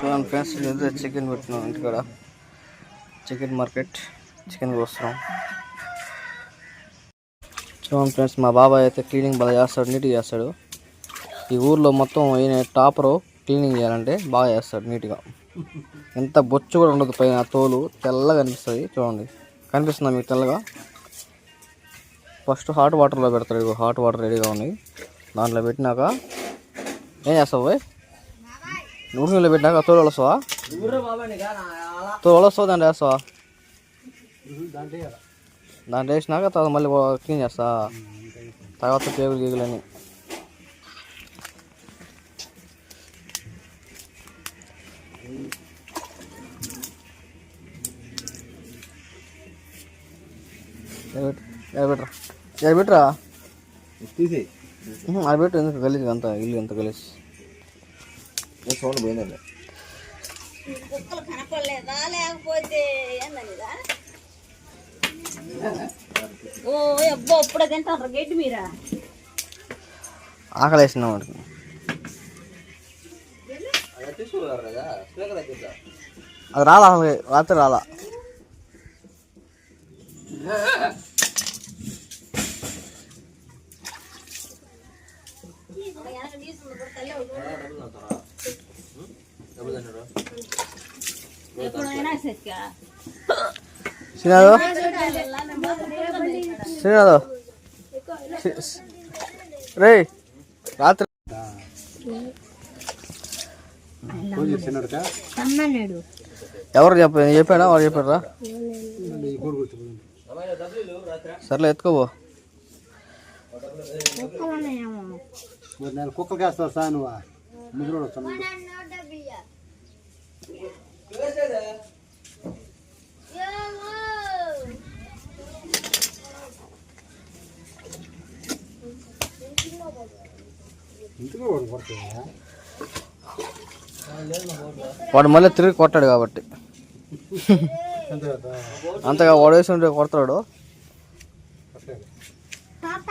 చూడండి ఫ్రెండ్స్. ఇదైతే చికెన్ పెట్టినాం ఇంటికాడ. Chicken market. చికెన్ కోస్తున్నాం. చూడండి ఫ్రెండ్స్ మా బాబాయ్ అయితే క్లీనింగ్ బాగా చేస్తాడు నీట్గా చేస్తాడు. ఈ ఊర్లో మొత్తం ఈయన టాపరు క్లీనింగ్ చేయాలంటే బాగా చేస్తాడు నీట్గా. ఎంత బొచ్చు కూడా ఉండదు పైన తోలు తెల్లగా కనిపిస్తుంది చూడండి. కనిపిస్తుందా మీకు తెల్లగా? ఫస్ట్ హాట్ వాటర్లో పెడతాడు హాట్ వాటర్ రెడీగా ఉంది. దాంట్లో పెట్టినాక ఏం చేస్తావు పోయి నూనెలో పెట్టినాక తోలు వస్తావా తోలు వస్తావు దాంట్లో వేస్తావా? దాంట్లో వేసినాక తర్వాత మళ్ళీ క్లీన్ చేస్తా. తర్వాత పేగులు గీగులని ఎడబెట్టరా ఎడబెట్టరా తీసి అది పెట్టు ఎందుకు గలీజ్ అంత ఇల్లు ఎంత గలీజ్. సౌండ్ పోయిందండి కుక్కలు కనపడలేదా లేకపోతే ఏందనిదా ఓ అబ్బో ఇప్పుడే తింటారు గడ్డి మీరా ఆకలి వేసినాం వాడికి అది రాలా అసలు రాత్రి రాలా ఎప్పుడైనా సరిగ్గా శ్రీనాథు? శ్రీనాథు రే రాత్రి అమ్మన్నాడు ఎవరు చెప్ప చెప్పాడా? వాడు చెప్పారా సర్లే ఎత్తుకోబో మరి నేను కుక్కలకి వేస్తావు సార్ నువ్వు? ముగ్గురు వాడు మళ్ళీ తిరిగి కొట్టాడు కాబట్టి అంతగా వాడు వేసి ఉంటే కొడతాడు తాత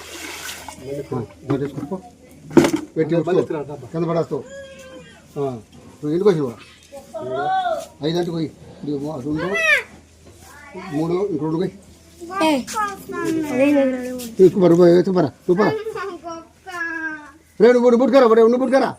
పెట్టేసుకో పెట్టి. కింద పడేస్తావు. నువ్వు ఇంటికి వచ్చి ఐదు గంటకు పోయి. రెండు మూడు ఇంక రెండు పోయి. పోయి తీసుకుమరా చూపరా రే నువ్వు పుట్టుకరా రే నువ్వు పుట్టుకరా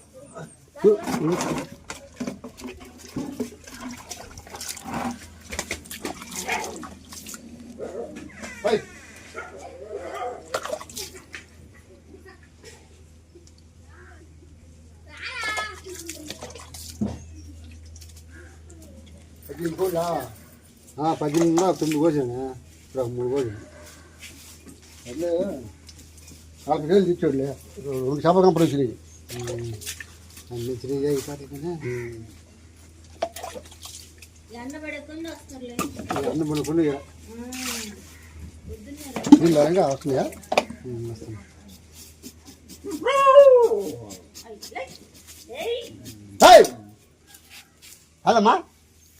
పద్దెనిమిది కోళ్ళా పద్దెనిమిది ఉన్నా తొమ్మిది కోసాను ఇప్పుడు ఒక మూడు కోసాను అట్లే నలభై వేలు తెచ్చాడులే రెండు చేపల కంపెనీ వచ్చినాయి అన్ని తిరిగి అయిపోతాయి ఎండబడకుండా వస్తారులే అన్నం పడుకుండా నీళ్ళు రంగా వస్తున్నాయా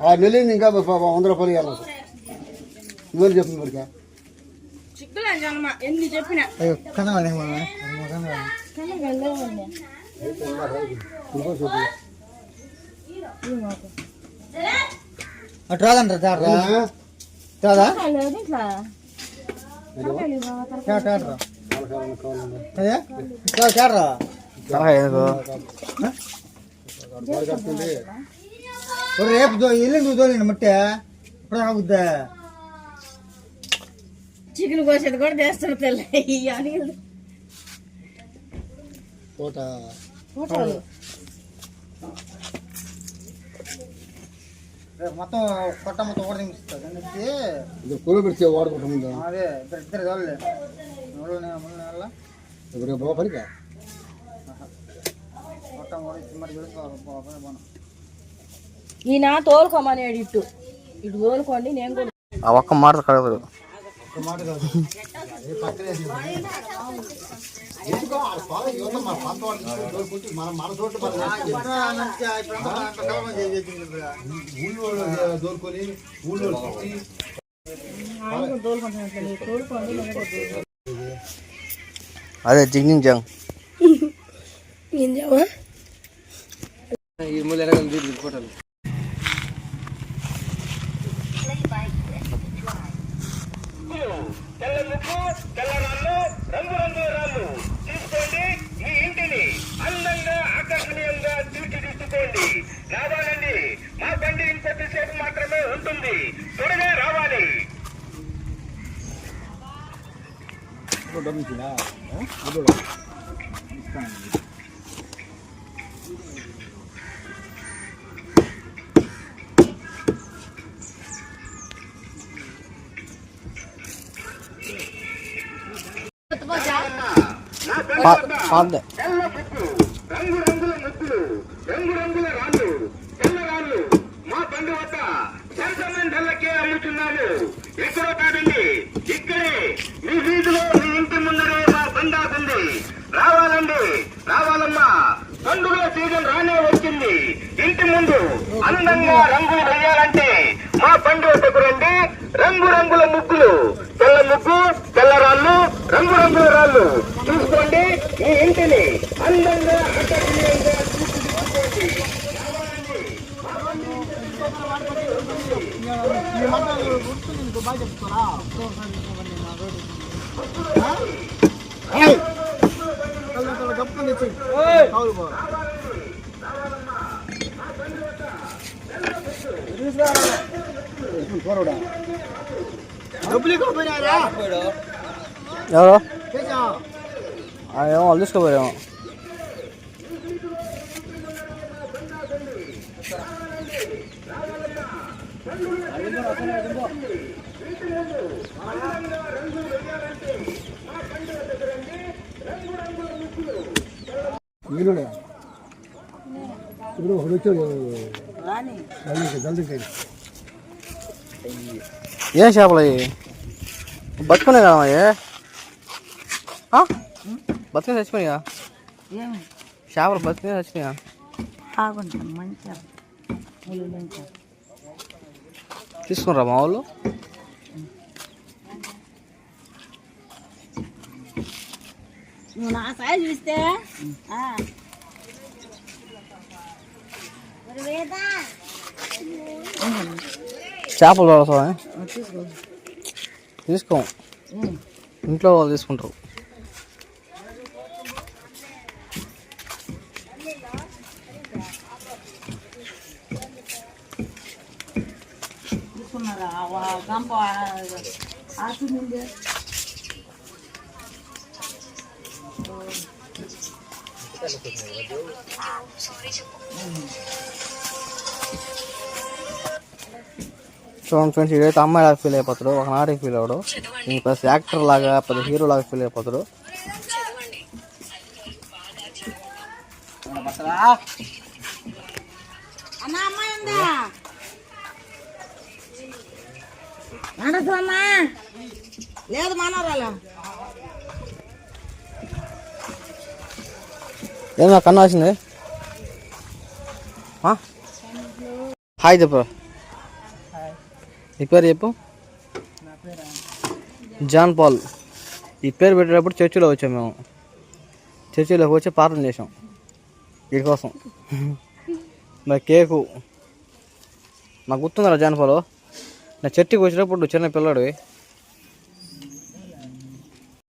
ఆ నెల్లింది ఇంకా వంద రూపాయలు ఇవ్వాలి. ఇవ్వాలి చెప్పింది మరికా ఎన్ని చెప్పినా. అటు రాదంట రాదా? ఎందుకు రేపు ఎల్లుండి తోలేండి మట్టే. ఇప్పుడు ఆగుద్దా? చికెన్ కోసేది కూడా చేస్తాను తెల్ల అని కోట ఫోటోలు మొత్తం కొట్ట మొత్తం అందుకే ఇది కూలి పెడితే వాడుకుంటాం ముందు. అదే ఇద్దరు ఇద్దరు చాలులే మూడు నె- మూడు నెలల ఇప్పుడు బాగా పనికా? కూడా ఇచ్చి మరి చూసుకోవాలి బాగా ఈయన తోలుకోమనేడు ఇటు ఇటు తోలుకోండి నేను కూడా ఆ ఒక్క మాట కాదు అదే పక్కనే ఎందుకో ఆ పాల యువత మన పంట వాళ్ళు రాళ్ళు తెల్ల ముక్కు తెల్ల రాళ్ళు రంగు రంగు రాళ్ళు. తీసుకోండి మీ ఇంటిని అందంగా ఆకర్షణీయంగా తీర్చిదిద్దుకోండి. రావాలండి. మా బండి ఇంకొద్దిసేపు మాత్రమే ఉంటుంది. త్వరగా రావాలి. కాదండి ఇక్కడే మీ వీధిలో మీ ఇంటి ముందరే మా బండి రావాలండి రావాలమ్మా పండుగల సీజన్ రానే వచ్చింది ఇంటి ముందు అందంగా రంగు వేయాలంటే మా బండి వద్దకు రండి రంగు రంగుల ముగ్గులు తెల్ల ముగ్గు తెల్ల రాళ్ళు రంగు రంగుల రాళ్ళు చూసుకోండి మీ ఇంటిని అందంగా ఆకర్షణీయంగా తీర్చిదిద్దుకోండి ఎవరు? ఆ, ఏమో వాళ్ళు తీసుకోపోయారేమో. ఇప్పుడు ఒకడు వచ్చాడు. ఏం చేపలు అవి బతుకునే కదా అవి బతుకుని చచ్చిపోయినా చేపలు బతుకునే మంచిగా. తీసుకున్నారా మా వాళ్ళు? నువ్వు నా చేపలు పడతావా తీసుకో తీసుకోం ఇంట్లో వాళ్ళు తీసుకుంటారు తీసుకున్నారా చూడండి ఫ్రెండ్స్ ఇదైతే అమ్మాయి లాగా ఫీల్ అయిపోతాడు. ఒక నాటికి ఫీల్ అవ్వడు. ప్లస్ యాక్టర్ లాగా పెద్ద హీరో లాగా ఫీల్ అయిపోతాడు. లేదు మనోరాలా ఏం నాకు కన్నా వచ్చింది? హాయ్ చెప్పు. ఈ పేరు చెప్పు. John Paul. ఈ పేరు పెట్టేటప్పుడు చర్చిలో వచ్చాం మేము. చర్చిలోకి వచ్చి ప్రార్థన చేసాం వీడి కోసం మరి కేకు. నాకు గుర్తుందా జాన్ పాలు. నా చర్చికి వచ్చేటప్పుడు చిన్న పిల్లాడివి.